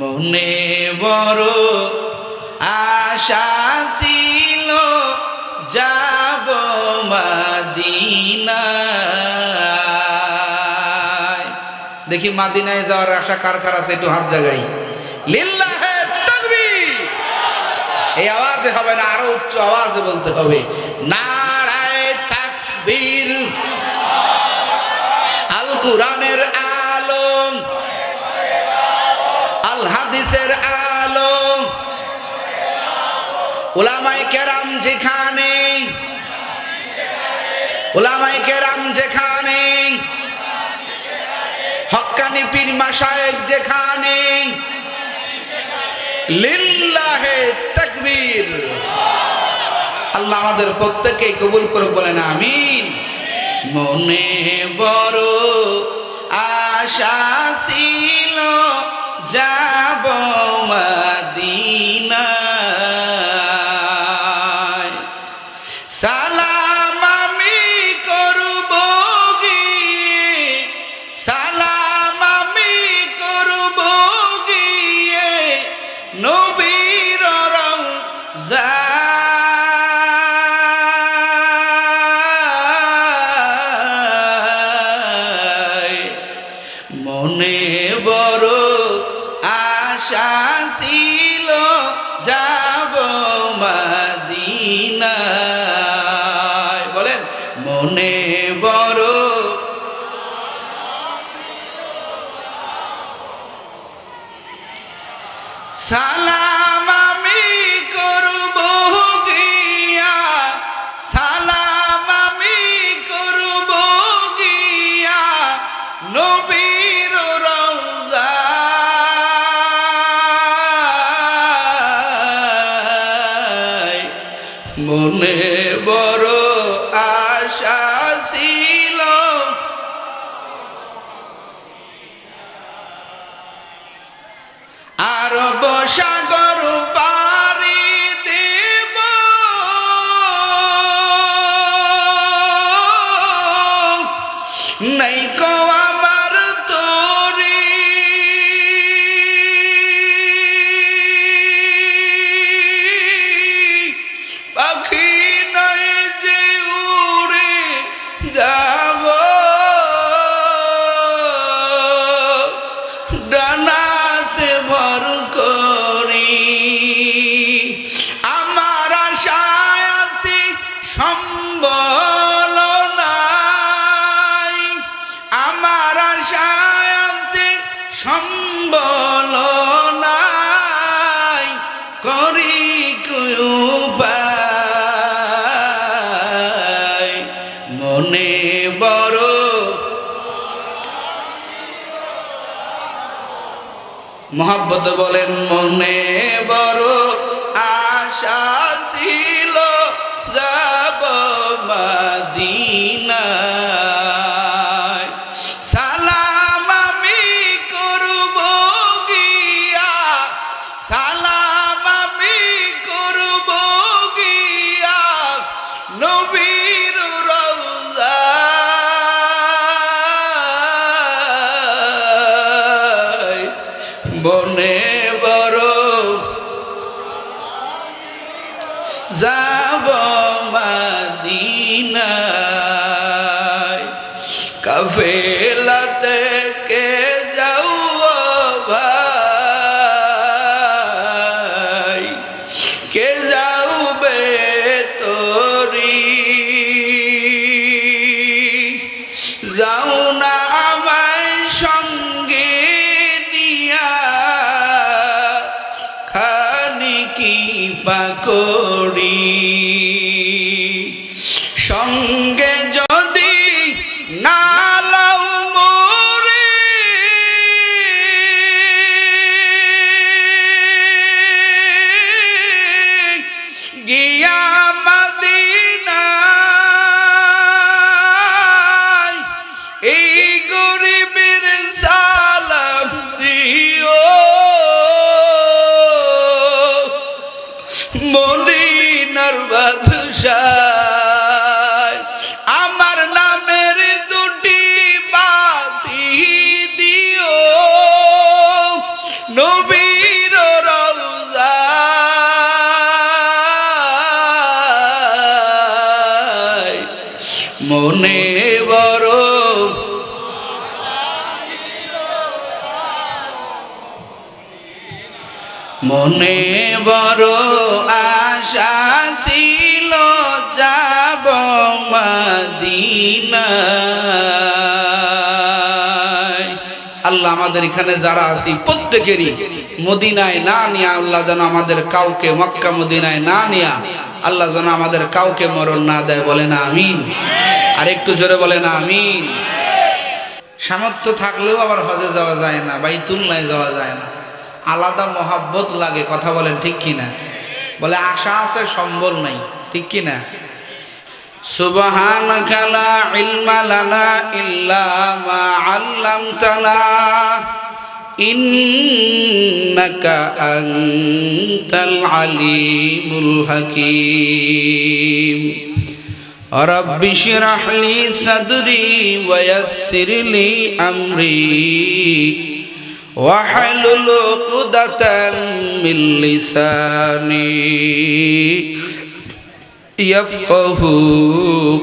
মনে বড় আশা ছিল, যাব মাদিনায়। দেখি মাদিনায় যাওয়ার আশা কার কার আছে একটু হাত জাগাই। লিল্লাহে তাকবীর! এই আওয়াজে হবে না, আরও উচ্চ আওয়াজে বলতে হবে। নারায় হাদিসের আলম ওলামাই কেরাম যেখানে ওলামাই কেরাম যেখানে হক্কানি পীর মাসায়েক যেখানে, লিল্লাহে তাকবীর। আল্লাহ আমাদের প্রত্যেককে কবুল করে বলেন আমিন। মনে বড় আশা ছিল যাব মাদিনায় মাদিনায় বলেন মনে নাই কো সম্বল নাই করি মনে বড় মোহাব্বত বলেন মনে বড় আশা ছিল যাব মাদিনায় কাফেলাতে কে যাও ভাই কে যাবে তোরি যাও না আমায় সঙ্গে নিয়া খানি কি পাকড়ি মনে বড় আশা ছিল, যাব আল্লাহ আমাদের এখানে যারা আছি, প্রত্যেকেরই মদিনায় না নিয়া আল্লাহ যেন আমাদের কাউকে মক্কা মদিনায় না নিয়া আল্লাহ যেন আমাদের কাউকে মরণ না দেয় বলে না আমিন। আর একটু জোরে বলে না আমিন। সামর্থ্য থাকলেও আবার হজে যাওয়া যায় না, বাইতুল্লায় যাওয়া যায় না। আলাদা মহাব্বত লাগে কথা বলেন ঠিক কিনা বলে আশা আছে সম্বল নাই ঠিক কিনা সুবহানাকা লা ইলমা লানা ইল্লা মা আল্লামতানা ইন্নাকা আনতাল আলিমুল হাকীম رب اشرح لي صدري ويسر لي أمري واحلل عقدة من لساني يفقه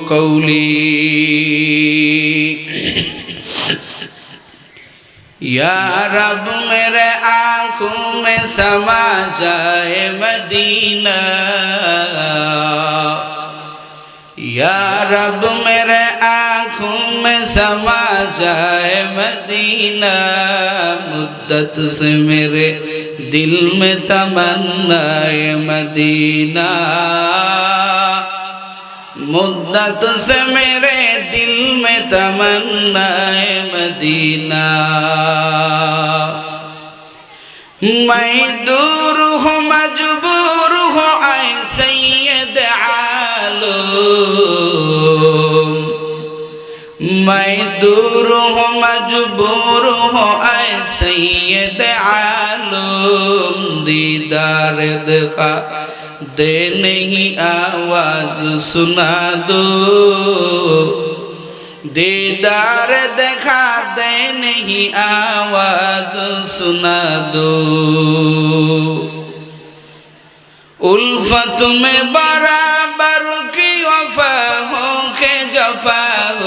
قولي یا رب میرے آنکھوں میں سما جائے مدینہ रब मेरे आंखों में समा जाए मदीना मुद्दत से मेरे दिल में तमन्नाए मदीना मुद्दत से मेरे दिल में तमन्नाए मदीना मैं दूर हूँ मजबूर मैं दूर हूँ मजबूर हूँ ऐ सैयद आलम दीदार दिखा दे नहीं आवाज सुना दो दीदार देखा दे नहीं आवाज सुना दो उल्फत में बराबर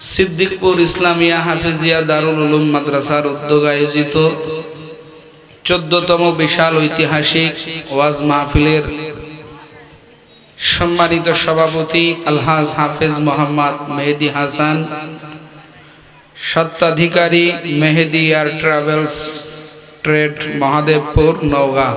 সিদ্দিকপুর ইসলামিয়া হাফিজিয়া দারুল উলুম মাদ্রাসার উদ্যোগ আয়োজিত চোদ্দতম বিশাল ঐতিহাসিক ওয়াজ মাহফিলের সম্মানিত সভাপতি Alhaj Hafez Mohammad Mehedi Hasan সত্ত্বাধিকারী Mehedi air travels trade Mahadevpur Naogaon.